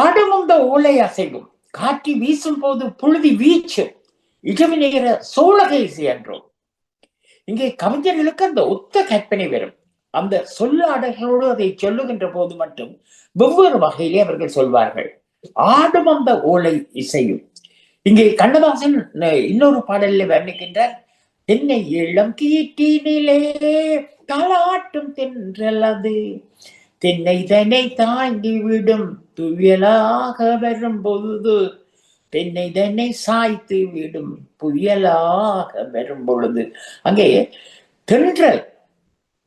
ஆடமுந்த ஓலை அசைவும் காற்றி வீசும் போது புழுதி வீச்சு. இரவு நேர சோழகை இசை என்றோம் இங்கே கவிஞர்களுக்கு அந்த ஒத்த கற்பனை வரும். அந்த சொல்லாடல்களோடு அதை சொல்லுகின்ற போது மட்டும் வெவ்வேறு வகையிலே அவர்கள் சொல்வார்கள். ஆடும் அந்த ஓலை இசையும். இங்கே கண்ணதாசன் இன்னொரு பாடலில் வர்ணிக்கின்றார். தென்னை இளம் கீட்டி நிலே தாளாட்டும் தென்றல் அது தென்னை தன்னை தாங்கி விடும் துயலாக வரும் பொழுது தென்னை தன்னை சாய்த்து விடும் புயலாக வரும் பொழுது அங்கே தென்றல்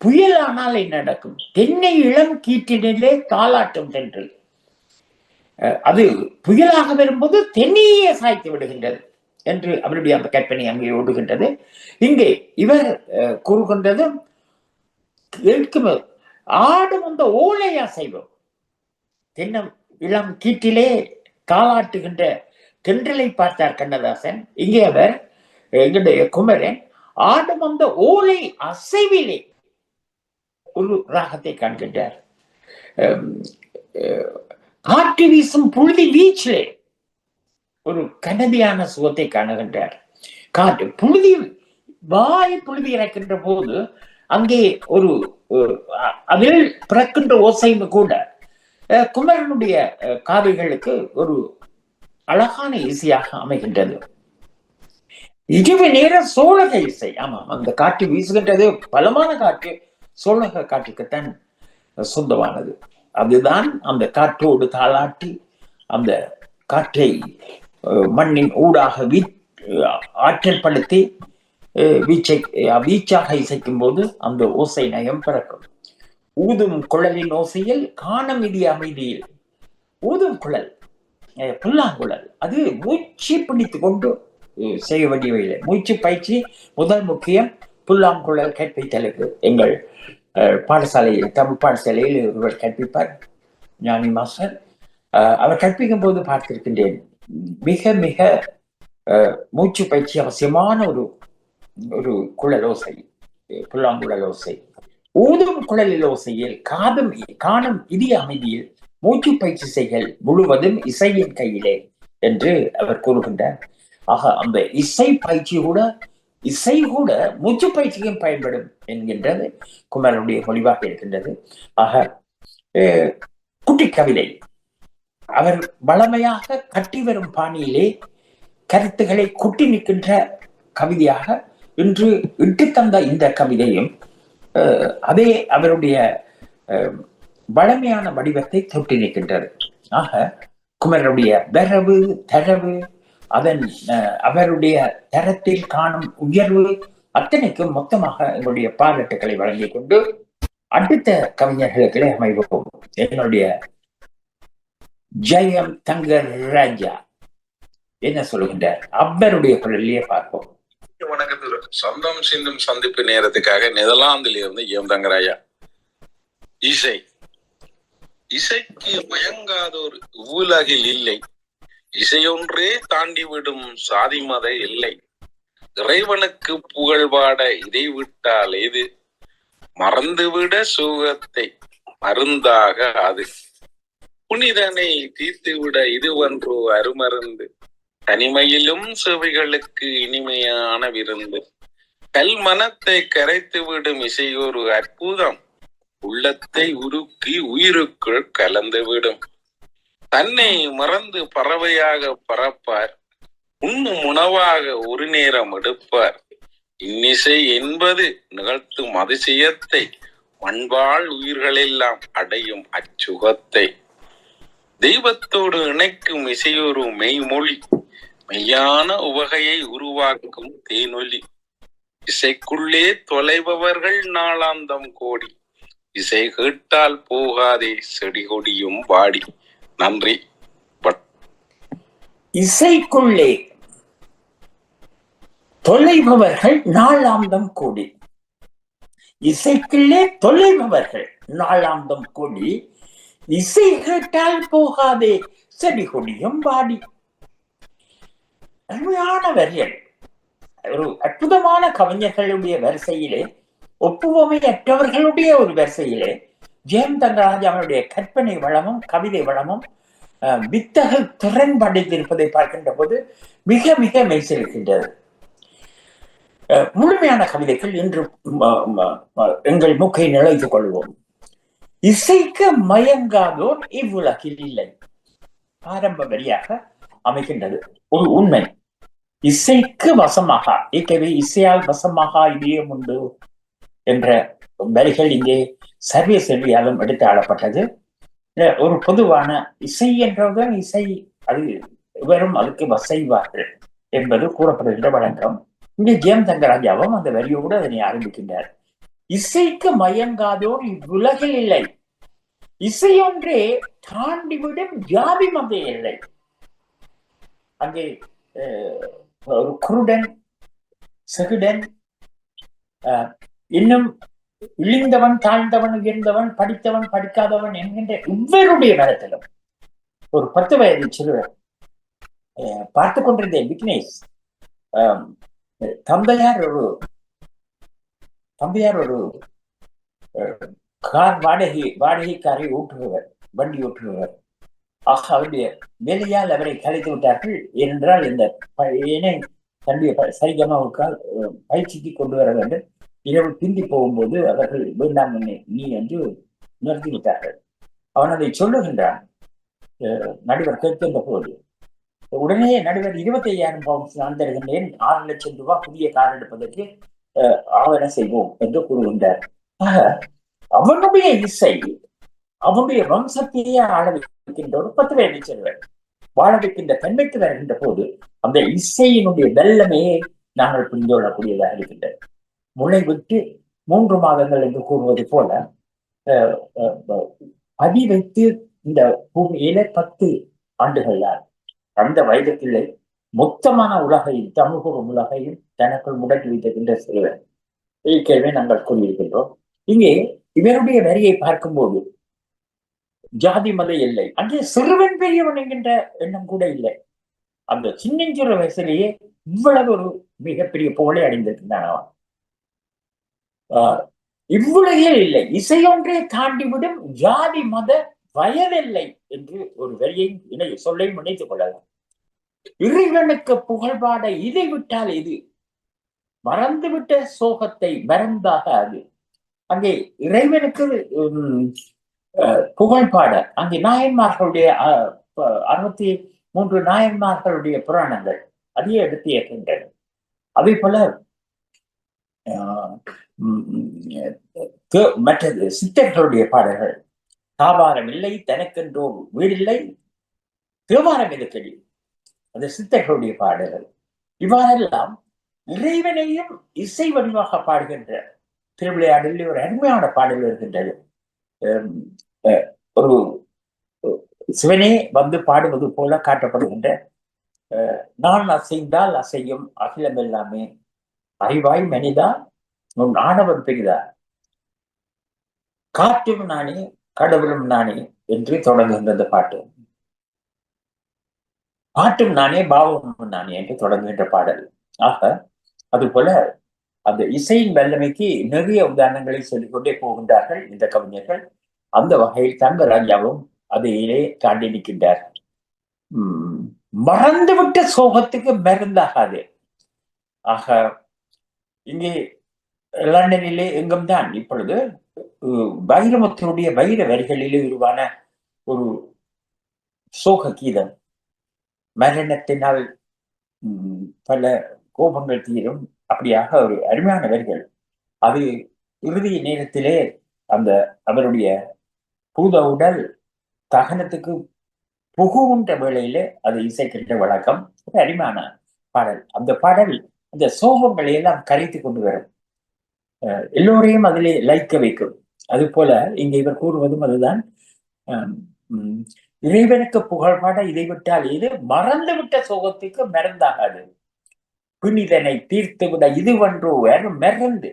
புயலானால் என்ன நடக்கும். தென்னை இளம் கீற்றினிலே தாளாட்டும் தென்றல் அது புயலாக வரும்போது தென்னையே சாய்த்து விடுகின்றது என்று அவருடைய அந்த கற்பனை அங்கே ஓடுகின்றது. இங்கே இவர் அஹ், கூறுகின்றது கேட்கும் ஆடும் வந்த ஓலை அசைவம். தென்னம் இளம் கீட்டிலே காலாட்டுகின்ற தென்றலை பார்த்தார் கண்ணதாசன். இங்கே அவர் எங்களுடைய குமரன் ஆடும் வந்த ஓலை அசைவிலே ஒரு ராகத்தை காண்கின்றார். காற்று வீசும் புழுதி வீச்சிலே ஒரு கனதியான சுகத்தை காணுகின்றார். காற்று புழுதி வாய் புழுதி இறக்கின்ற போது அங்கே ஒரு அதில் பிறக்கின்ற ஓசைன்னு கூட அஹ், குமரனுடைய காதுகளுக்கு ஒரு அழகான இசையாக அமைகின்றது. இரவு நேர சோழக இசை. ஆமாம் அந்த காற்று வீசுகின்றது. பலமான காற்று சோழக காற்றுக்குத்தான் சொந்தமானது. அதுதான் அந்த காற்றோடு தாளாட்டி அந்த காற்றை மண்ணின் ஊடாக வீ ஆற்றல் படுத்தி வீச்சை வீச்சாக இசைக்கும் போது அந்த ஓசை நயம் பிறக்கும். ஊதும் குழலின் ஓசையில் காணம் இடி அமைதியில். ஊதும் குழல் புல்லாங்குழல். அது மூச்சு பிடித்து கொண்டு செய்ய வேண்டியவையில்லை மூச்சு பயிற்சி முதல் முக்கியம். புல்லாங்குழல் கற்பித்தலுக்கு எங்கள் பாடசாலையில் தமிழ் பாடசாலையில் ஒருவர் கற்பிப்பார். ஞானி மாஸ்டர். அவர் கற்பிக்கும் போது பார்த்திருக்கின்றேன். மிக மிக மூச்சு பயிற்சி அவசியமான ஒரு ஒரு குழல் ஓசை புல்லாங்குழல் ஓசை ஊதும் குழலில் ஓசையில் காதும் காணும் இடிய அமைதியில் மூச்சு பயிற்சி செய்கள் முழுவதும் இசையின் கையிலே என்று அவர் கூறுகின்றார். ஆக அந்த இசை பயிற்சி கூட இசை கூட மூச்சு பயிற்சியும் பயன்படும் என்கின்றது குமரனுடைய மொழிவாக இருக்கின்றது. ஆக அஹ், குட்டி கவிதை. அவர் வளமையாக கட்டி வரும் பாணியிலே கருத்துக்களை கொட்டி நிற்கின்ற கவிதையாக இன்று இட்டு தந்த இந்த கவிதையும் அதே அவருடைய வளமையான வடிவத்தை தொட்டி நிற்கின்றது. ஆக குமரனுடைய வரவு தரவு அதன் அவருடைய தரத்தில் காணும் உயர்வு அத்தனைக்கும் மொத்தமாக எங்களுடைய பாராட்டுக்களை வழங்கிக் கொண்டு அடுத்த கவிஞர்களுக்களே அமைவோம். என்னுடைய ஜெயம் தங்க ராஜா. என்ன சொல்லுகின்றார்? அவருடைய குரலிலே பார்ப்போம். வணக்கத்துல சொந்தம் சிந்தும் சந்திப்பு நேரத்துக்காக நெதர்லாந்தில் இருந்து ஏந்தங்கராயா இசை. இசைக்கு மயங்காதோர் ஊலகில் இல்லை. இசையொன்றே தாண்டி விடும் சாதி மத இல்லை. இறைவனுக்கு புகழ்பாட இதை விட்டால் இது மறந்துவிட சுகத்தை மருந்தாக அது. புனிதனை தீர்த்துவிட இதுவன்றோ அருமருந்து. தனிமையிலும் செவிகளுக்கு இனிமையான விருந்து. கல் மனத்தை கரைத்து விடும் இசையொரு அற்புதம். உள்ளத்தை உருக்கி உயிருக்குள் கலந்து விடும். தன்னை மறந்து பறவையாக பறப்பார். உண்ணும் உணவாக ஒரு நேரம் எடுப்பார். இன்னிசை என்பது நிகழ்த்தும் அதிசயத்தை. மண்பால் உயிர்களெல்லாம் அடையும் அச்சுகத்தை. தெய்வத்தோடு இணைக்கும் இசையொரு மெய்மொழி. மெய்யான உவகையை உருவாக்கும் தேனொலி. இசைக்குள்ளே தொலைபவர்கள் நாளாந்தம் கோடி. இசை கேட்டால் போகாதே செடி கொடியும் வாடி. நன்றி. இசைக்குள்ளே தொலைபவர்கள் நாளாந்தம் கூடி. இசைக்குள்ளே தொலைபவர்கள் நாளாந்தம் கூடி. இசை கேட்டால் போகாதே செடி கொடியும் வாடி. அருமையான ஒரு அற்புதமான கவிஞர்களுடைய வரிசையிலே ஒப்புவமையற்றவர்களுடைய ஒரு வரிசையிலே ஜெயம் தங்கராஜ் அவனுடைய கற்பனை வளமும் கவிதை வளமும் அஹ், வித்தகு திறன் படைத்திருப்பதை பார்க்கின்ற போது மிக மிக மெய்சிருக்கின்றது அஹ், முழுமையான கவிதைகள் இன்று எங்கள் மூக்கை நிலைத்துக் கொள்வோம். இசைக்கு மயங்காதோர் இவ்வுலகில் இல்லை. ஆரம்ப வரியாக அமைகின்றது. ஒரு உண்மை. இசைக்கு வசமாகா ஏற்கனவே இசையால் வசமாகா இதயம் உண்டு என்ற வரிகள் இங்கே சர்வே செல்வியாலும் எடுத்து ஆளப்பட்டது ஒரு பொதுவான இசை என்றவுடன் இசை அது வெறும் அதுக்கு வசைவார்கள் என்பது கூறப்படுகின்ற வழக்கம். இங்கே ஜெயம் தங்கராஜாவும் அந்த வரியோடு அதனை ஆரம்பிக்கின்றார். இசைக்கு மயங்காதோர் இவ்வுலகில் இல்லை. இசையொன்றே தாண்டிவிடும் ஜாதி மத இல்லை. அங்கே அஹ், ஒரு குருடன் செகுடன் இன்னும் இழிந்தவன் தாழ்ந்தவன் உயர்ந்தவன் படித்தவன் படிக்காதவன் என்கின்ற இவருடைய மனத்திலும் ஒரு பத்து வயது சிறுவர் பார்த்து கொண்டிருந்தேன் விக்னேஷ். தந்தையார் ஒரு தந்தையார் ஒரு கார் வாடகை வாடகைக்காரை ஓட்டுகிறவர் வண்டி ஓட்டுகிறவர் ஆக அவருடைய வேலையால் அவரை கலைத்து விட்டார்கள். ஏனென்றால் இந்த பையனை தன்னுடைய சரிகமாவுக்கால் பயிற்சிக்கு கொண்டு வர வேண்டும். இரவு பிந்தி போகும்போது அவர்கள் வேண்டாம் என்னை நீ என்று நிறுத்தி விட்டார்கள். அவன் அதை சொல்லுகின்றான். அஹ், நடுவர் கேட்கின்ற போது உடனே நடுவர் இருபத்தி ஐயாயிரம் பவுண்ட்ஸ் நான் தருகின்றேன். ஆறு லட்சம் ரூபாய் புதிய கார் எடுப்பதற்கு அஹ், ஆவண செய்வோம் என்று கூறுகின்றார். ஆக அவனுடைய இசை அவனுடைய வம்சத்தையே ஆள வைக்கின்ற ஒரு பத்து அமைச்சர்கள் செல்வர் வாழ வைக்கின்ற தன்மைக்கு வருகின்ற போது அந்த இசையினுடைய வெள்ளமையை நாங்கள் புரிந்து கொள்ளக்கூடியதாக இருக்கின்றது. முளை விட்டு மூன்று மாதங்கள் என்று கூறுவது போல அஹ், பதி வைத்து இந்த பூமியில பத்து ஆண்டுகள் அந்த வயதுக்குள்ளே மொத்தமான உலகையும் தமிழ்புறம் உலகையும் தனக்குள் முடக்கி வைத்திருக்கின்ற சிறுவன். இயற்கையவே நாங்கள் கூறியிருக்கின்றோம். இங்கே இவருடைய வரியை பார்க்கும்போது ஜாதி மலை இல்லை. அங்கே சிறுவன் பெரியவன் என்கின்ற எண்ணம் கூட இல்லை. அந்த சின்னஞ்சிறு வயசுலேயே இவ்வளவு ஒரு மிகப்பெரிய புகழை அடைந்திருக்கின்றான் அவன். ஆஹ் இவ்வுலகில் இல்லை. இசையொன்றே தாண்டிவிடும் ஜாதி மத வயதில்லை என்று ஒரு வரியையும் இணை சொல்லை இணைத்துக் கொள்ளலாம். இறைவனுக்கு புகழ்பாட இதை விட்டால் இது மறந்துவிட்ட சோகத்தை மறந்தாக அது. அங்கே இறைவனுக்கு புகழ்பாடல். அஹ், அங்கே நாயன்மார்களுடைய அஹ், அறுபத்தி மூன்று நாயன்மார்களுடைய புராணங்கள் அதையே எடுத்து இயக்குகின்றன அதே போல ஆஹ், மற்றது சித்தர்களுடைய பாடல்கள். தாபாரம் இல்லை தனக்கென்றோ வீடில்லை தேவாரம் எதுக்கடி? அது சித்தர்களுடைய பாடல்கள். இவ்வாறெல்லாம் இறைவனையும் இசை வடிவாக பாடுகின்ற திருவிளையாடலில் ஒரு அருமையான பாடல் இருக்கின்றது. ஒரு சிவனே வந்து பாடுவது போல காட்டப்படுகின்ற அஹ், நான் அசைந்தால் அசையும் அகிலம் எல்லாமே. அறிவாய் மனிதா உன் ஆணவம் பெரிதா. காற்றும் நானே கடவுளும் நானே என்று தொடங்குகின்றது பாட்டு. பாட்டும் நானே பாவமும் நானே என்று தொடங்குகின்ற பாடல். ஆக அதுபோல அந்த இசையின் வல்லமைக்கு நிறைய உதாரணங்களை சொல்லிக்கொண்டே போகின்றார்கள் இந்த கவிஞர்கள். அந்த வகையில் தங்கராஜாவும் அதையிலே தாண்டி நிற்கின்றார். உம் மறந்துவிட்ட சோகத்துக்கு மருந்தாகாது. ஆக இங்கே லண்டனிலே எங்கும் தான் இப்பொழுது அஹ், வைரமுத்தினுடைய வைர வரிகளிலே உருவான ஒரு சோக கீதம். மரணத்தினால் உம், பல கோபங்கள் தீரும். அப்படியாக ஒரு அருமையானவர்கள் அது இறுதி நேரத்திலே அந்த அவருடைய பூத உடல் தகனத்துக்கு புகுகின்ற வேளையில அது இசைக்கின்ற வழக்கம். ஒரு அருமையான பாடல். அந்த பாடல் அந்த சோகங்களை எல்லாம் கரைத்து கொண்டு வரும். எல்லோரையும் அதிலே லைக்க வைக்கும். அது போல இங்க இவர் கூறுவதும் அதுதான். உம் இறைவனுக்கு புகழ்பாட இதை விட்டால் இது மறந்து விட்ட சோகத்துக்கு மறந்தாகாது புனிதனை தீர்த்து விட இது ஒன்றோ மறந்து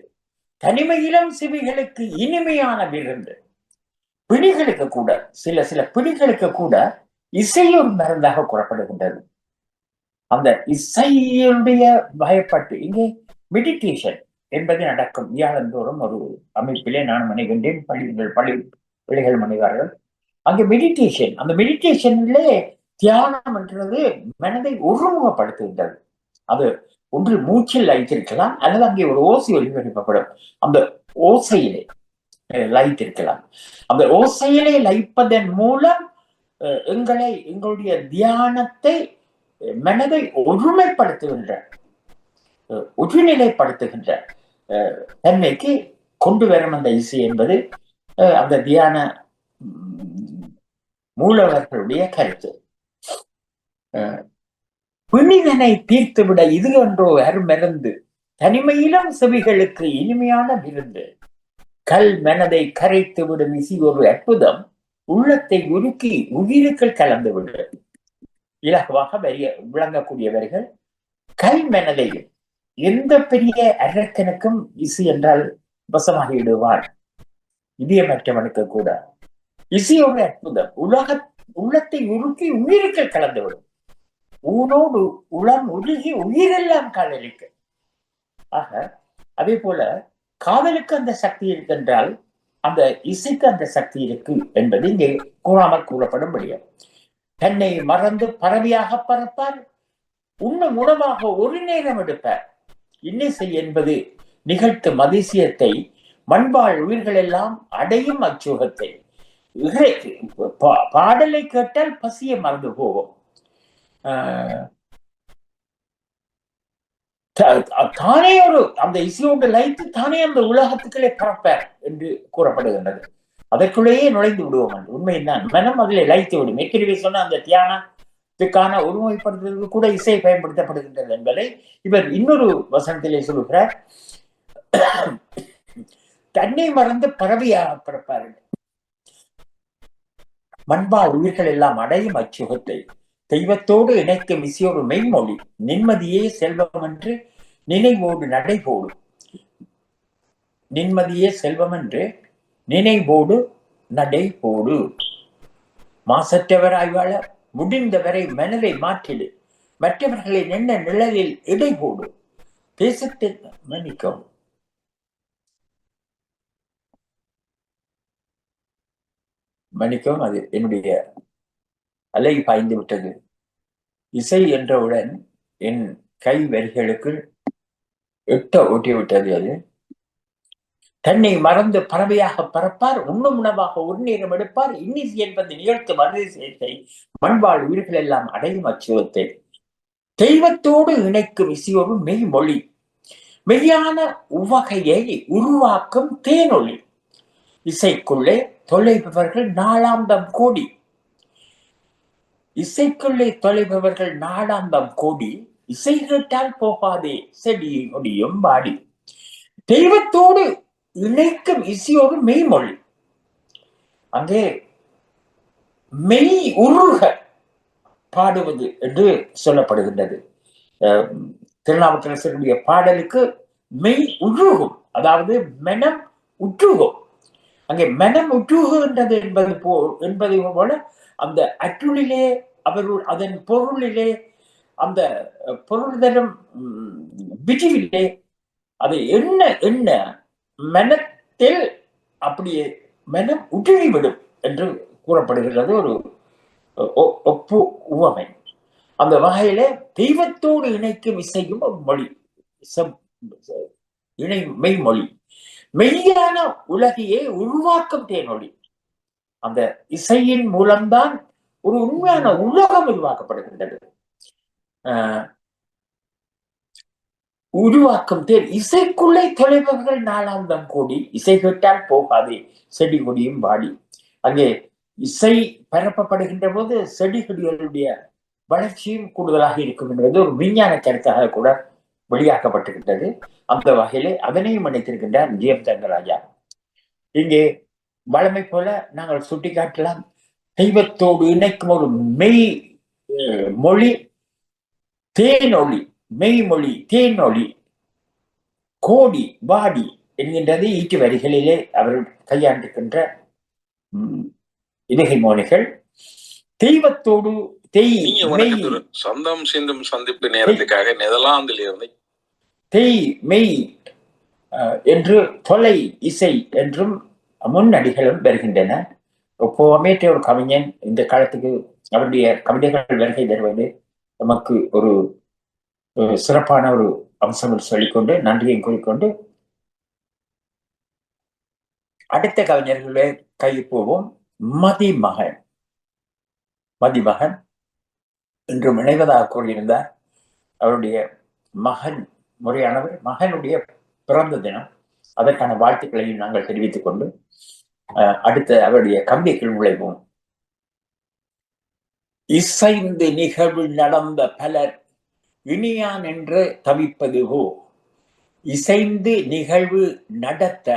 தனிமையிலும் சிவிகளுக்கு இனிமையான விருந்து. பிணிகளுக்கு கூட சில சில பிணிகளுக்கு கூட இசை ஒரு மருந்தாக கூறப்படுகின்றது. அந்த இசையுடைய பயப்பட்டு இங்கே மெடிடேஷன் என்பது நடக்கும். வியாழந்தோறும் ஒரு அமைப்பிலே நான் மணிகின்றேன் பள்ளிகள் பள்ளி பிள்ளைகள் மனைவார்கள் அங்க மெடிடேஷன் அந்த மெடிடேஷன்லே தியானம் என்றது மனதை ஒருமுகப்படுத்துகின்றது. அது ஒன்று மூச்சில் லயித்திருக்கலாம் அல்லது அங்கே ஒரு ஓசை ஒளிபரப்பப்படும். அந்த ஓசையிலே லயித்திருக்கலாம். அந்த ஓசையிலே லயிப்பதன் மூலம் அஹ், எங்களை எங்களுடைய தியானத்தை மனதை ஒருமைப்படுத்துகின்ற அஹ், ஒருநிலைப்படுத்துகின்ற அஹ், தன்மைக்கு கொண்டு வரும் அந்த இசை என்பது அந்த தியான மூலவர்களுடைய கருத்து. பிணிதனை தீர்த்துவிட இது என்றோ அருமருந்து தனிமையிலும் செவிகளுக்கு இனிமையான விருந்து. கல் மனதை கரைத்து விடும் இசி ஒரு அற்புதம் உள்ளத்தை உருக்கி உயிருக்கள் கலந்து விடும் இலகுவாக வரிய விளங்கக்கூடியவர்கள் கல் மனதையும் எந்த பெரிய அரக்கனுக்கும் இசை என்றால் வசமாகிடுவார் இதயமற்றவனுக்கு கூட. இசை ஒரு அற்புதம். உலக உள்ளத்தை உருக்கி உயிருக்கள் கலந்து விடும். ஊனோடு உளம் உருகி உயிரெல்லாம் காதலிக்க. ஆக அதே போல காதலுக்கு அந்த சக்தி இருக்கின்றால் அந்த இசைக்கு அந்த சக்தி இருக்கு என்பது இங்கே கூறாமல் கூறப்படும்படியும் தன்னை மறந்து பறவையாக பறப்பார் உண்ணும் உணவாக ஒரு நேரம் எடுப்பார். இன்னிசை என்பது நிகழ்த்தும் அதிசயத்தை மண்பாள் உயிர்கள் எல்லாம் அடையும் அச்சுகத்தை. பா- பாடலை கேட்டால் பசியை மறந்து போகும் தானே ஒரு அந்த இசையோடு லைத்து தானே அந்த உலகத்துக்களே பறப்பார் என்று கூறப்படுகின்றது. அதற்குள்ளேயே நுழைந்து விடுவோம் என்று உண்மைதான் மனம் அதில் லைத்து விடும். ஏற்கனவே சொன்ன அந்த தியானத்துக்கான ஒருமுறைப்படுத்துவதற்கு கூட இசை பயன்படுத்தப்படுகின்றது என்பதை இவர் இன்னொரு வசனத்திலே சொல்லுகிறார். தன்னை மறந்து பறவையாக பிறப்பார்கள். மண்பால் உயிர்கள் எல்லாம் அடையும் அச்சுகத்தை தெய்வத்தோடு இணைக்கும் இசையோடு மெய்மொழி நிம்மதியே செல்வம் என்று நினைவோடு நடைபோடு. நிம்மதியே செல்வம் என்று நினைவோடு நடைபோடு. மாசற்றவராய் வாழ முடிந்தவரை மனதை மாற்றிடு. மற்றவர்களை நின்ன நிழலில் இடை போடு. தேசத்தை மன்னிக்கவும். மன்னிக்கவும் அது என்னுடைய அலை பாய்ந்து விட்டது. இசை என்றவுடன் என் கை வரிகளுக்குள் எட்ட ஓட்டிவிட்டது அது. தன்னை மறந்து பறவையாக பறப்பார் உண்ணும் உணவாக உருநீரம் எடுப்பார் இன்னிசி என்பது நிகழ்த்தும் அதிசயத்தை மண்வாழ் உயிர்கள் எல்லாம் அடையும் அச்சுவத்தை தெய்வத்தோடு இணைக்கும் இசையோடு மெய்மொழி மெய்யான உவகையை உருவாக்கும் தேனொளி இசைக்குள்ளே தொலைபவர்கள் நாளாந்தம் கோடி இசைக்குள்ளே தொலைபவர்கள் நாடாந்தம் கோடி இசை கேட்டால் போகாதே செடி கொடியும் பாடி தெய்வத்தோடு இணைக்கும் இசையோடு மெய்மொழி. அங்கே மெய் உருக பாடுவது என்று சொல்லப்படுகின்றது. அஹ் திருநாவுக்கரசருடைய பாடலுக்கு மெய் உருகும் அதாவது மனம் உற்றுகும். அங்கே மனம் உற்றுகுகின்றது என்பது போ என்பதை போல அந்த அற்றுளிலே அவர்கள் அதன் பொருளிலே அந்த பொருள் தரும் அதை என்ன என்ன மனத்தில் அப்படியே மனம் உருகிவிடும் என்று கூறப்படுகிறது. ஒரு ஒ- ஒப்பு உவமை. அந்த வகையில தெய்வத்தோடு இணைக்கும் இசையும் ஒரு மொழி இணை மெய்மொழி. மெய்யான உலகையே உருவாக்கும் தேனொழி. அந்த இசையின் மூலம்தான் ஒரு உண்மையான உலகம் உருவாக்கப்படுகின்றது. ஆஹ் உருவாக்கும் தேர். இசைக்குள்ளே தொலைபவர்கள் நாளாந்தம் கூடி இசை கேட்டால் போகாதே. செடி கொடியும் வாடி. அங்கே இசை பரப்பப்படுகின்ற போது செடி கொடிகளுடைய வளர்ச்சியும் கூடுதலாக இருக்கும் என்பது ஒரு விஞ்ஞான கருத்தாக கூட வெளியாக்கப்பட்டிருக்கின்றது அந்த வகையிலே அதனையும் இணைத்திருக்கின்றார் ஜிஎம் தங்கராஜா. இங்கே வளமை போல நாங்கள் சுட்டிக்காட்டலாம். தெய்வத்தோடு இணைக்கும் ஒரு மெய் மொழி தேனொளி மெய்மொழி தேனொளி கோடி வாடி என்கின்றது ஈட்டு வரிகளிலே அவர்கள் கையாண்டிருக்கின்ற இலகை மோனிகள் தெய்வத்தோடு சொந்தம் சிந்தும் சந்திப்பு நேரத்துக்காக நெதர்லாந்தில் இருந்து தெய் மெய் என்று தொலை இசை என்றும் முன்னடிகளும் வருகின்றன. எப்போவுமே ஒரு கவிஞன் இந்த காலத்துக்கு அவருடைய கவிதைகள் வருகை தருவது நமக்கு ஒரு சிறப்பான ஒரு அம்சம் என்று சொல்லிக்கொண்டு நன்றியை கூறிக்கொண்டு அடுத்த கவிஞர்களே கை போவோம். மதிமகன். மதிமகன் இன்று இணைவதாக கூறியிருந்தார். அவருடைய மகன் முறையானவர் மகனுடைய பிறந்த தினம். அதற்கான வாழ்த்துக்களையும் நாங்கள் தெரிவித்துக் கொண்டு அடுத்த அவருடைய கம்பிக்குள் நுழைவோம். இசைந்து நிகழ்வு நடந்த பலர் இனியான் என்று தவிப்பதுவோ இசைந்து நிகழ்வு நடத்த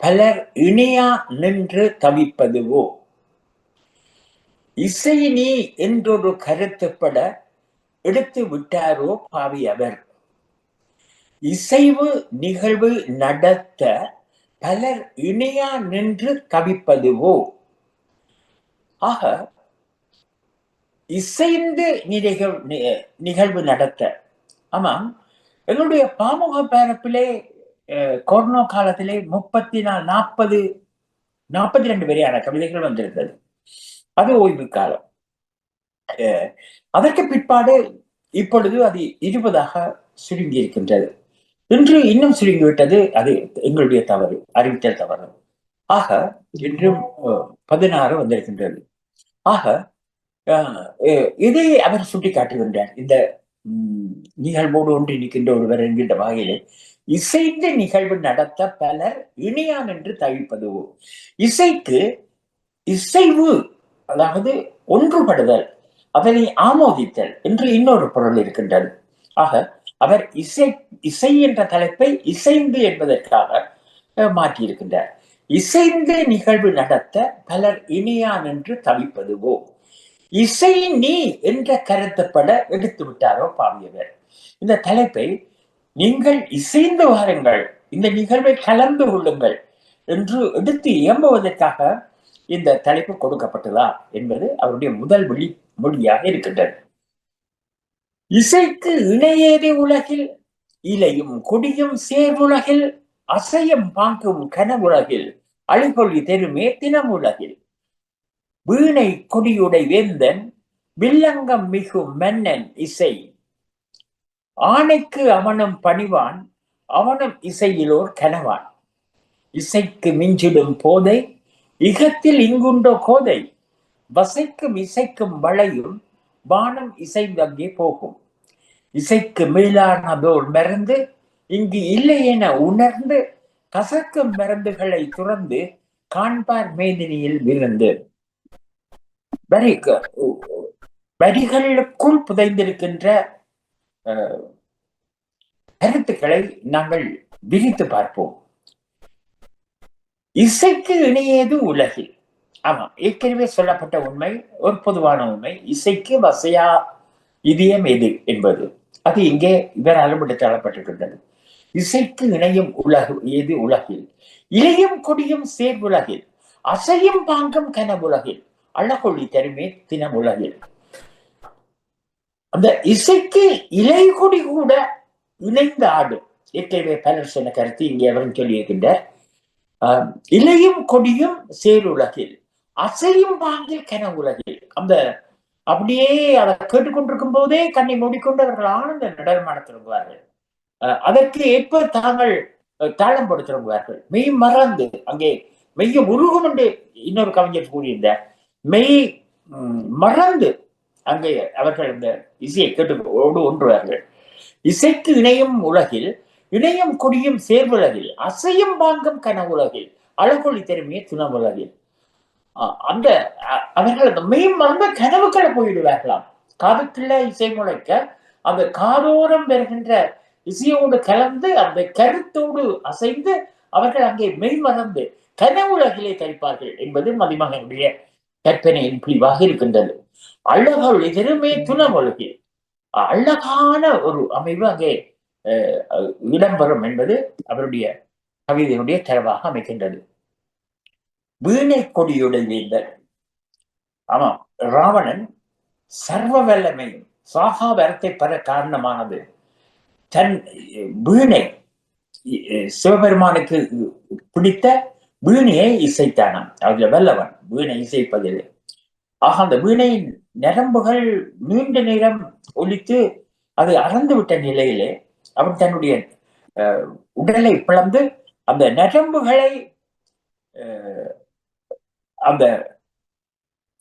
பலர் இனியா நின்று தவிப்பதுவோ இசைனி என்றொரு கருத்துப்பட எடுத்து விட்டாரோ பாவி அவர். இசைவு நிகழ்வு நடத்த பலர் இணையா நின்று தவிப்பதுவோ? ஆக இசைந்து நிகழ் நிகழ்வு நடத்த. ஆமாம் எங்களுடைய பாமுக பேரப்பிலே அஹ், கொரோனா காலத்திலே முப்பத்தி நாலு நாற்பது நாற்பத்தி ரெண்டு வரையான கவிதைகள் வந்திருந்தது. அது ஓய்வு காலம். அஹ், அதற்கு பிற்பாடு இப்பொழுது அது இருபதாக சுருங்கி இருக்கின்றது இன்று இன்னும் சுருங்கிவிட்டது அது எங்களுடைய தவறு அறிவித்தல் தவறு. ஆக இன்றும் பதினாறு வந்திருக்கின்றது. ஆக இதை அவர் சுட்டி காட்டுகின்றார் இந்த நிகழ்வோடு ஒன்றி நிற்கின்ற ஒருவர் என்கின்ற வகையிலே இசைந்து நிகழ்வு நடத்த பலர் இணையான் என்று தவிப்பதுவோ இசைக்கு இசைவு அதாவது ஒன்றுபடுதல் அதனை ஆமோதித்தல் என்று இன்னொரு பொருள் இருக்கின்றது. ஆக அவர் இசை இசை என்ற தலைப்பை இசைந்து என்பதற்காக மாற்றியிருக்கின்றார். இசைந்து நிகழ்வு நடத்த பலர் இனியான் என்று தவிப்பதுவோ? இசை நீ என்ற கருத்தப்பட எடுத்து விட்டாரோ பாவியவர்? இந்த தலைப்பை நீங்கள் இசைந்து வாருங்கள் இந்த நிகழ்வை கலந்து கொள்ளுங்கள் என்று எடுத்து இயம்புவதற்காக இந்த தலைப்பு கொடுக்கப்பட்டதா என்பது அவருடைய முதல் மொழி மொழியாக இருக்கின்றது. இசைக்கு இணையேறி உலகில் இலையும் கொடியும் சேர்வுலகில் அசையும் பாங்கும் கனவுலகில் அழிகொழி தெருமே தினமுலகில். வீணை கொடியுடை வேந்தன் வில்லங்கம் மிகும் மன்னன் இசை. ஆணைக்கு அவனும் பணிவான் அவனும் இசையிலோர் கனவான். இசைக்கு மிஞ்சிடும் போதை இகத்தில் இங்குண்டோ கோதை வசைக்கும் இசைக்கும் வளையும் வானம் இசைந்தங்கே போகும். இசைக்கு மேலானதோர் மருந்து இங்கு இல்லை என உணர்ந்து கசக்கும் மருந்துகளை துறந்து காண்பார் மேதினியில் விழுந்து. வரி வரிகளுக்குள் புதைந்திருக்கின்ற அஹ், கருத்துக்களை நாங்கள் விரித்து பார்ப்போம். இசைக்கு இணையது உலகில். ஆமாம் ஏற்கனவே சொல்லப்பட்ட உண்மை ஒரு பொதுவான உண்மை இசைக்கு வசையா இதயம் எது என்பது. அது இங்கே இவர் விடுத்தளப்பட்டிருக்கின்றது இசைக்கு இணையும் உலகு எது உலகில்? இளையும் கொடியும் சேர் உலகில். அசையும் பாங்கம் கனவுலகில் அழகொழி தருமே தினமுலகில் அந்த இசைக்கு இலை கொடி கூட இணைந்த ஆடும் ஏற்கனவே பலர் சொன்ன கருத்து இங்கே அவரும் சொல்லியிருக்கின்ற ஆஹ், இலையும் கொடியும் சேருலகில் அசையும் பாங்கில் கனவுலகில் அந்த அப்படியே அதை கேட்டுக்கொண்டிருக்கும் போதே கண்ணை மூடிக்கொண்டு அவர்கள் ஆனந்த நடனமாட தொடங்குவார்கள். அதற்கு ஏற்ப தாங்கள் தாளம் போட மெய் மறந்து அங்கே மெய்ய உருகும் என்று இன்னொரு கவிஞர் கூறியிருந்தார். மெய் மறந்து அங்கே அவர்கள் இந்த இசையை கேட்டு ஒன்றுவார்கள். இசைக்கு இணையும் உலகில் இணையும் கொடியும் சேர்வுலகில் அசையும் பாங்கம் கனவுலகில் அழகொழி திறமையை துணவுலகில். உலகில் அந்த அவர்கள் அந்த மெய் மறந்த கனவுக்களை போயிடுவார்களாம். காதுக்குள்ள இசை முளைக்க அந்த காதோரம் வருகின்ற இசையோடு கலந்து அந்த கருத்தோடு அசைந்து அவர்கள் அங்கே மெய் மறந்து கனவுலகிலே கழிப்பார்கள் என்பது மதிமகனுடைய கற்பனையின் பிழிவாக இருக்கின்றது. அழகொழி திறமே துணமொழுகில் அழகான ஒரு அமைவு அங்கே அஹ், இடம்பெறும் என்பது அவருடைய கவிதையினுடைய தரவாக அமைக்கின்றது. வீணை கொடியுடன் ஆமா ராவணன் சர்வ வல்லமையும் சாகா வரத்தை பெற காரணமானது. தன் வீணை சிவபெருமானுக்கு பிடித்த வீணையை இசைத்தானாம். அதுல வல்லவன் வீணை இசைப்பதில் ஆக அந்த வீணையின் நரம்புகள் நீண்ட நேரம் ஒழித்து அது அறந்து விட்ட நிலையிலே அவன் தன்னுடைய அஹ், உடலை பிளந்து அந்த நரம்புகளை அஹ், அந்த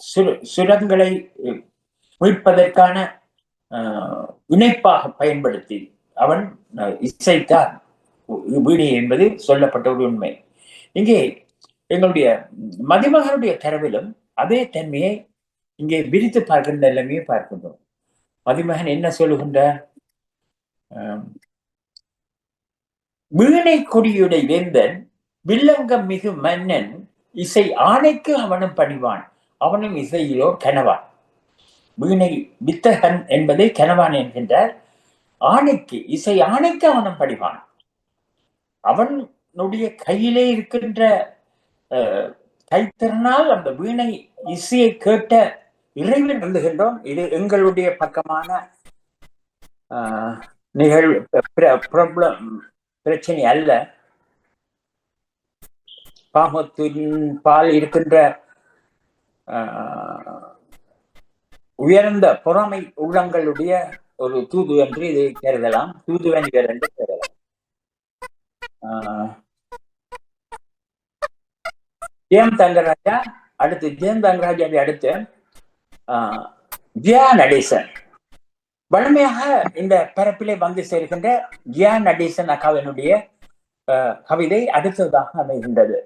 சுர சுரங்களை மீட்பதற்கான இணைப்பாக பயன்படுத்தி அவன் இசைத்தான் வீணை என்பது சொல்லப்பட்ட ஒரு உண்மை. இங்கே எங்களுடைய மதிமகனுடைய தரவிலும் அதே தன்மையை இங்கே விரித்து பார்க்கின்ற நிலைமையை பார்க்கின்றோம். மதிமகன் என்ன சொல்லுகின்றார்? வீணை கொடியுடை வேந்தன் வில்லங்கம் மிகு மன்னன் இசை ஆணைக்கு அவனும் பணிவான் அவனும் இசையிலோ கனவான் வீணை வித்தகன் என்பதை கனவான் என்கின்றார். ஆணைக்கு இசை ஆணைக்கு அவனும் பணிவான். அவனுடைய கையிலே இருக்கின்ற அஹ், கைத்திறனால் அந்த வீணை இசையை கேட்ட இறைவன் எழுதுகின்றோம் இது எங்களுடைய பக்கமான ஆஹ், நிகழ்வு பிரபலம் பிரச்சனை அல்ல. காமத்தின் பால் இருக்கின்ற உயர்ந்த பொறாமை உள்ளங்களுடைய ஒரு தூது என்று இதை கருதலாம். தூதுவனிகர் என்று கருதலாம். ஜெயம் தங்கராஜா அடுத்து ஜெயம் தங்கராஜாவை அடுத்து ஆஹ், ஜியா நடேசன். வலிமையாக இந்த பரப்பிலே வந்து சேர்க்கின்ற ஜியா நடேசன் அக்காவினுடைய கவிதை அடுத்ததாக அமைகின்றது.